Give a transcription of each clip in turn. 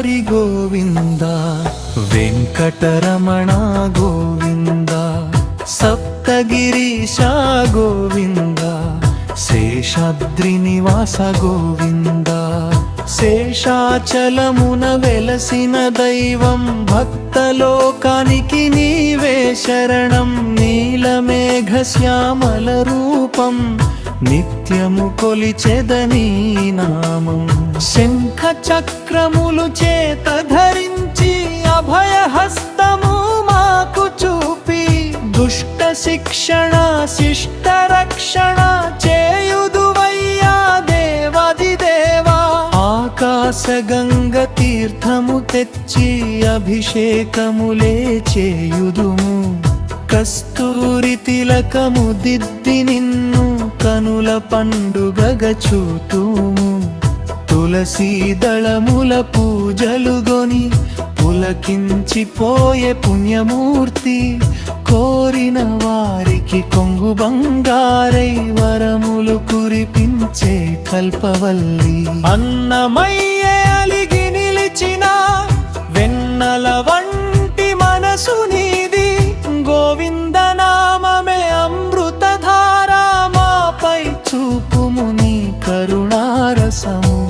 హరి గోవింద వెంకటరమణ గోవింద సప్తగిరీశ గోవింద శేషాద్రి నివాస గోవింద శేషాచలమున వెలసిన దైవం భక్తలోకానికి నీవే శరణం నీలమేఘ శ్యామల రూపం నిత్యము కొలిచెదనీ నామం. శంఖ చక్రములు చేత ధరించి అభయహస్తము మాకు చూపి దుష్ట శిక్షణ శిష్ట రక్షణ చేయుదువయ్యా దేవాది దేవా. ఆకాశ గంగ తీర్థము తెచ్చి అభిషేకములే చేయుదుము. కస్తూరి తిలకము దిద్ది నిన్ను కనుల పండుగ చూతుము. తులసీ దళముల పూజలుగొని పులకించిపోయే పుణ్యమూర్తి కోరిన వారికి కొంగు బంగారై వరములు కురిపించే కల్పవల్లి. అన్నమయ్యే అలిగి నిలిచిన వెన్నల వంటి మనసు నీది. గోవింద నామమే అమృతధారా మాపై చూపుము నీ కరుణారసము.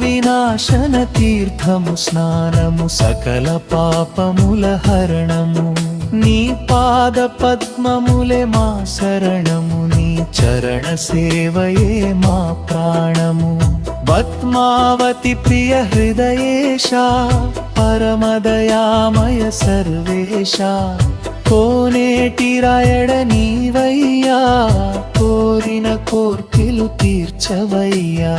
వినాశన తీర్థము స్నానము సకల పాపముల హరణము. నీ పాద పద్మములే మా శరణము నీ చరణ సేవయే మా ప్రాణము. పద్మావతి ప్రియ హృదయేశ పరమదయామయ సర్వేశ. కోనేటి రాయడ నీవయ్యా కోరిన కోర్కెలు తీర్చవయ్యా.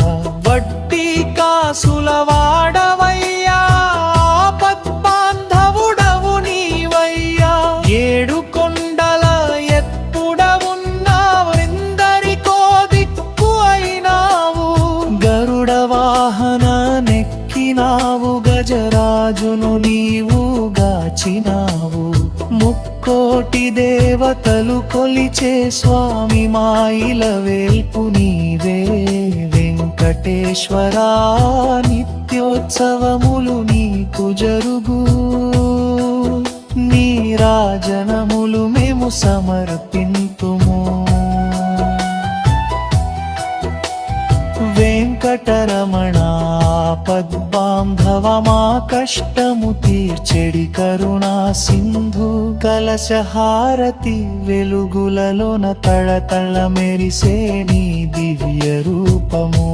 వట్టి కాసుల వాడవయ్యా. పద్బాంధవుడవు నీవయ్యా. ఏడు కొండల ఎప్పుడవున్నా ఎప్పుడవున్నావెందరికో దిక్కు అయినావు. గరుడ వాహన నెక్కినావు. గజరాజును నీవు గాచినావు. ముక్కోటి దేవతలు కొలిచే స్వామి మాయిల వేల్పు నీవే. వెంకటేశ్వరా నిత్యోత్సవములు నీకు జరుగు. నీ రాజనములు మేము సమర్పింతుము పద్బాంధవ మా కష్టము తీర్చెడి కరుణా సింధు కలశహారతి వెలుగులలోన తళతళ మెరిసే నీ దివ్య రూపము.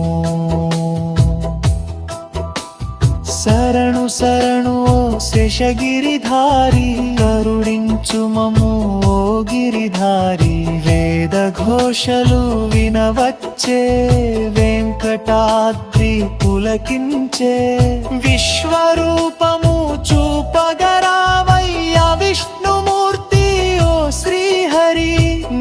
శరణు శరణు శేషగిరిధారి కరుణించుమము ఓ గిరిధారి వేద ఘోషలు వినవచ్చే వెంకటాద్రి పులకించే విశ్వరూపము చూపగరావయ్యా విష్ణుమూర్తి ఓ శ్రీహరి.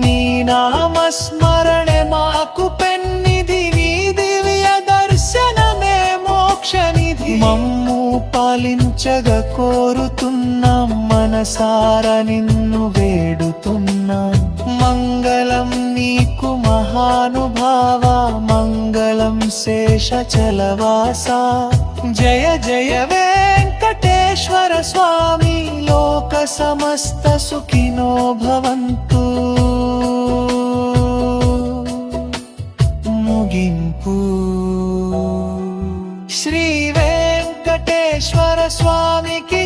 నీ నామస్మరణే మాకు పెన్నిధి నీ దివ్య దర్శనమే మోక్షనిధి. మమ్ము పాలించగ కోరుతున్నాం మనసార నిన్ను వేడుతున్నాం మంగళం నీకు మహానుభావ శేషచలవాస జయ జయ వెంకటేశ్వర స్వామి లోక సమస్త సుఖినో భవంతు. ముగింపు. శ్రీ వెంకటేశ్వర స్వామికి